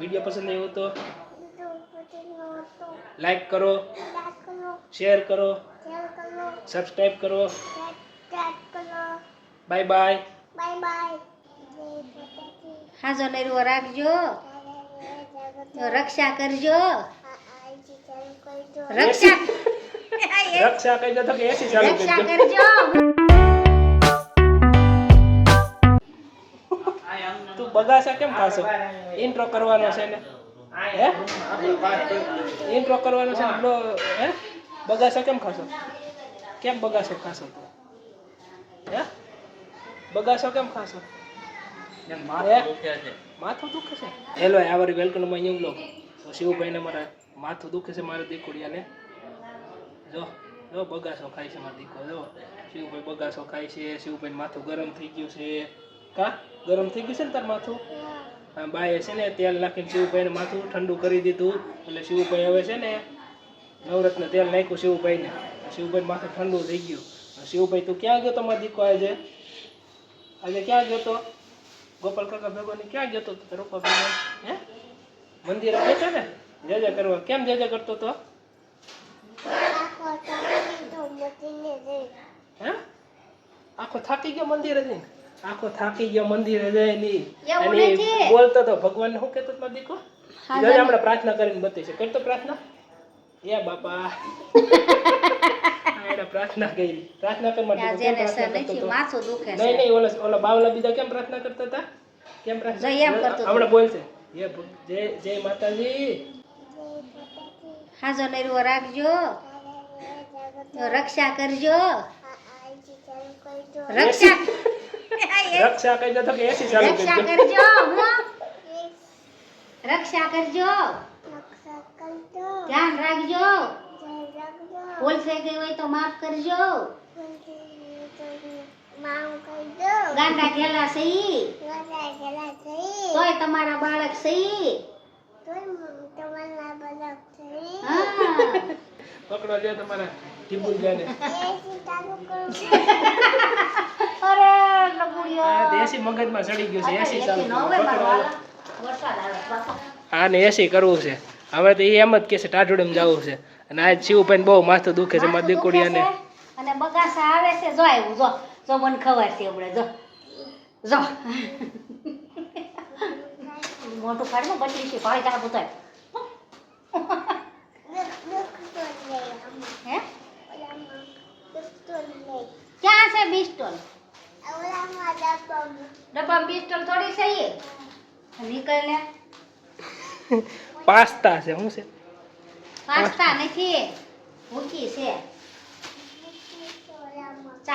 Video પસંદ આવ્યો તો લાઈક કરો શેર કરો સબસ્ક્રાઈબ કરો. Bye bye. બાય બાય હાજો નરવો રાખજો રક્ષા કરજો. રક્ષા. રક્ષા દો તો કે એસી ચાલુ કરજો. તું બગાસા કેમ ખાશો ઇન્ટ્રો કરવાનો છે ને. હે? ઇન્ટ્રો કરવાનો છે ને હે? બગાસા કેમ ખાશો કેમ બગાસો ખાશો તું? હે? બગાસો કેમ ખાશો માથું દુખે છે. હેલો આવરી વેલકમમાં યંગ લો. તો શિવભાઈને મારા માથું દુખે છે મારા દીકુડિયાને જો જો બગાસો ખાય છે મારા દીકરો જો. શિવભાઈ બગાસો ખાય છે શિવભાઈ માથું ગરમ થઈ ગયું છે. કા? ગરમ થઈ ગયું છે ને તાર માથું? હા. બાએ છે ને તેલ નાખીને શિવભાઈને માથું ઠંડુ કરી દીધું. એટલે શિવભાઈ હવે છે ને નવરત્ન તેલ નાખ્યું શિવભાઈને. શિવભાઈ માથું ઠંડુ થઈ ગયું. શિવભાઈ તું ક્યાં ગયો તમારો દીકો આજે? આજે ક્યાં ગયો તો? ગોપાલ કાકા ભેગો ને ક્યાં ગયો તો? રૂપા ભેગો હે? મંદિર આવે છે ને? જય કરવા. કેમ જય કરતો તો? આખો થાકી ગયો મંદિરે જઈને? આખો થાકી ગયો મંદિરે જઈને. અને બોલતો તો ભગવાન શું કહેતો હતો મારો દીકરો આપણે પ્રાર્થના કરીને બતાવી છે. કરતો પ્રાર્થના? એ બાપા. પ્રાર્થના કરી. પ્રાર્થના કરતો નથી હતો? માથું દુખે નહીં નહીં ઓલા ઓલા બાવલા બીજા કેમ પ્રાર્થના કરતા હતા? કેમ પ્રાર્થના? જય એમ કરતો હતો. હમણાં બોલશે. જય જય માતાજી. હાજો નરવો રાખજો. રક્ષા કરજો. રક્ષા રક્ષા કહી દો તો કે એસી ચાલુ રક્ષા કરજો રક્ષા કરજો. ધ્યાન રાખજો. ભૂલ થઈ ગઈ હોય તો માફ કરજો. ગાંડા ઘેલા સહી. તોય તમારા બાળક સહી. હા. પકડો લ્યો તમારા ટીબુલ જાને અરે લગુડિયા. આ દેશી મગજમાં ચડી ગયું છે એસી ચાલુ ન કરો. હોય મારો પકડો. વાલા. વરસાદ આવે બાપા હા ને એસી કરવું છે. હવે તો એ એમ જ કે છે ટાઢુડમ જવું છે. અને આજ શિવભાઈ બહુ માથું દુખે છે મારા દીકુડિયાને. અને બગાસા આવે છે જો આવ્યું જો. જો મને ખબર છે હમણાં જો. જો. મોટું ફાડમાં બચી છે ભાઈ તારા પુત્ર હે ક્યાં છે બિસ્ટોલ ડબ્બા બિસ્ટોલ થોડી છે એ? નીકળ ને પાસ્તા છે શું છે? પાસ્તા નથી ભૂકી છે.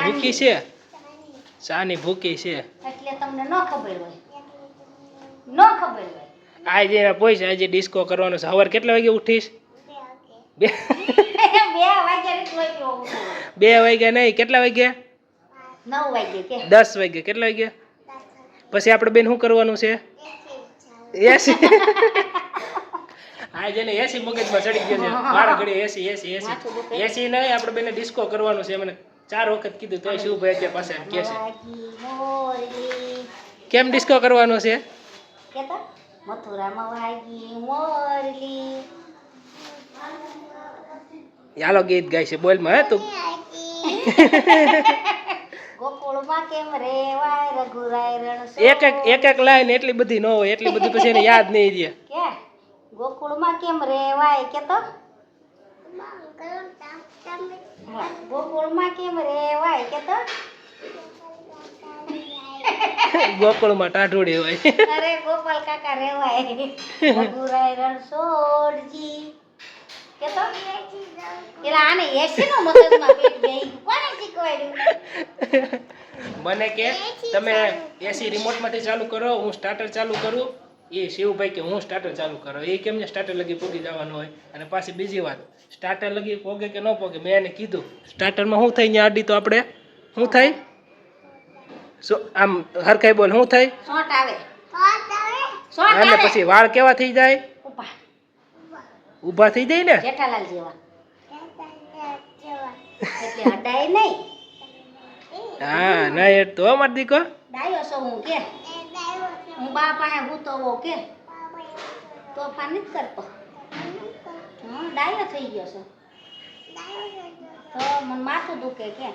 ભૂકી છે? ચાની. ભૂકી છે. એટલે તમને ન ખબર હોય. ન ખબર હોય. આજે એના પૈસા આજે ડિસ્કો કરવાનો છે. સવારે કેટલા વાગે ઉઠીશ? બે. બે વાગ્યા નહીં કેટલા વાગ્યા? નવ વાગે કે. દસ વાગ્યા કેટલા વાગ્યા? પછી આપણે બેન શું કરવાનું છે? એસી. હા જેને એસી મગજમાં ચડી ગયો છે. મારા ઘડી એસી એસી એસી. એસી નહીં આપણે બેને ડિસ્કો કરવાનું છે. મને ચાર વખત કીધું તોય ભાઈ અત્યારે પાસે એમ કહે છે કેમ ડિસ્કો કરવાનો છે? કેતો? મથુરામાં વાગી મોરલી. હાલો ગીત ગાય છે. બોલમાં હે તું. ગોકુળમાં કેમ રેવાય એક એક એક એક લાઈન એટલી બધી ન હોય એટલી બધી પછી એને યાદ નહીં રહે. કે? ગોકુળમાં કેમ રેવાય કે તો? ગોકુળમાં કેમ રેવાય કેતો ગોકુળમાં ટાઢોડી હોય અરે ગોપાલ કાકા રેવાય રઘુરાય રણછોડજી કેતો એલા આને એસી નો મગજમાં પેટ ગયું. કોને શીખવાડ્યું? મને કે તમે એસી રિમોટમાંથી ચાલુ કરો હું સ્ટાર્ટર ચાલુ કરું. એ શિવભાઈ કે હું સ્ટાર્ટર ચાલુ કરો. એ કેમ ને સ્ટાર્ટર લગી પોગી જવાનું હોય? અને પાછી બીજી વાત સ્ટાર્ટર લગી પોગે કે ન પોગે મેં એને કીધું સ્ટાર્ટરમાં શું થાય ત્યાં આડી તો આપણે શું થાય શું આમ હરખાઈ બોલ શું થાય આવે. અને પછી વાળ કેવા થઈ જાય? ઊભા થઈ જાય ને? જેઠાલાલ જેવા. એટલે હડાય નહીં. હા ના એ તો માર દીકો. ડાયો છો હું કે? હું બા પાસે હું તો હોઉં કે? તોફાન નથી કરતો. હું ડાયો થઈ ગયો છો. તો મને માથું દુખે કે?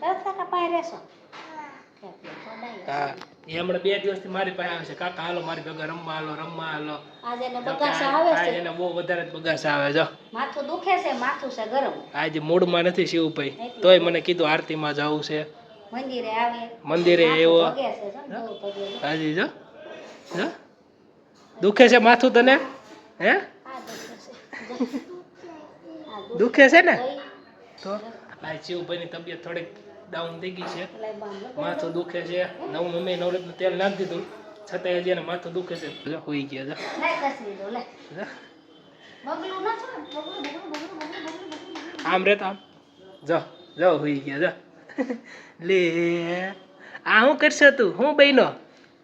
દસ ટકા પાસે રહેશો. તો. હા. એ હમણાં બે દિવસથી મારી પાસે આવે છે. કાકા હાલો મારી ભેગા રમવા હાલો રમવા હાલો. આજે એને બગાસા આવે છે. એને બહુ વધારે બગાસ આવે જો માથું દુખે છે માથું છે ગરમ. આજે મૂડમાં નથી શિવભાઈ. તોય મને કીધું આરતીમાં જવું છે. મંદિરે આવે મંદિરે એવો. હાજી જો. જો. દુખે છે માથું તને? હે? દુખે છે. ને? તો? આ શિવભાઈની તબિયત થોડીક ડાઉન થઈ ગઈ છે. માથું દુખે છે. નવું મમ્મી નવરત્ન તેલ નાખી દીધું. છતાંય હજી એને માથું દુખે છે. હોઈ ગયા જો લાય કસરી દો, લે. જો. બગલું ના છે ને? બગલું, બગલું, બગલું, બગલું, બગલું, બગલું. આમ રે આમ. જો જો હોઈ ગયા જો લે. આ શું કરશે તું? હું બહેનો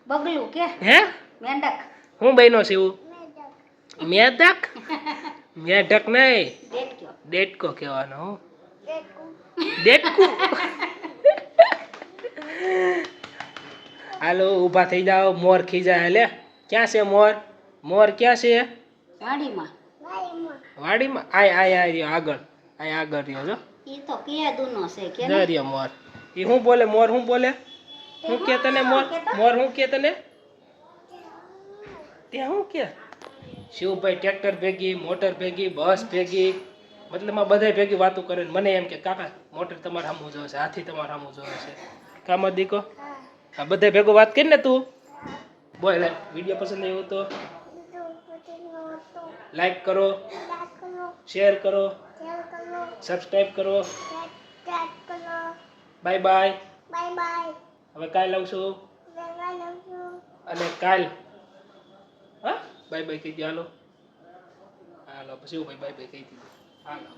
બગલું કે? હે? મેંડક હું બહેનો છું મેંડક મેઢક? નહીં. દેડક્યો ડેટકો કહેવાનો હું. ડેટકુ હાલો ઊભા થઈ જાઓ. મોર ખીજા લે ક્યાં છે મોર? મોર ક્યાં છે? વાડીમાં. વાડીમાં? આય આય આય રહ્યો. આગળ. આય આગળ રહ્યો જો. ઈ તો કિયાદુનો છે કે રહ્યો મોર. એ શું બોલે? મોર હું બોલે? હું કે તને મોર? મોર હું કે તને? તે હું કે? શિવભાઈ ટ્રેક્ટર ભેગી મોટર ભેગી બસ ભેગી. મતલબમાં બધા ભેગી વાતો કરે ને મને એમ કે કાકા મોટર તમારે સામું જોવે છે હાથી તમારે સામું જોવે છે. કામ દીકો. આ બધે ભેગો વાત કરી ને તું? બોલ વીડિયો પસંદ આવ્યો તો? લાઈક કરો. શેર કરો. સબસ્ક્રાઈબ કરો. બાય બાય હવે કાલ આવશું? અને કાલ? હા? બાય બાય કહી દો હાલો. હાલો, પછી બાય બાય કહી દીધું. હાલો.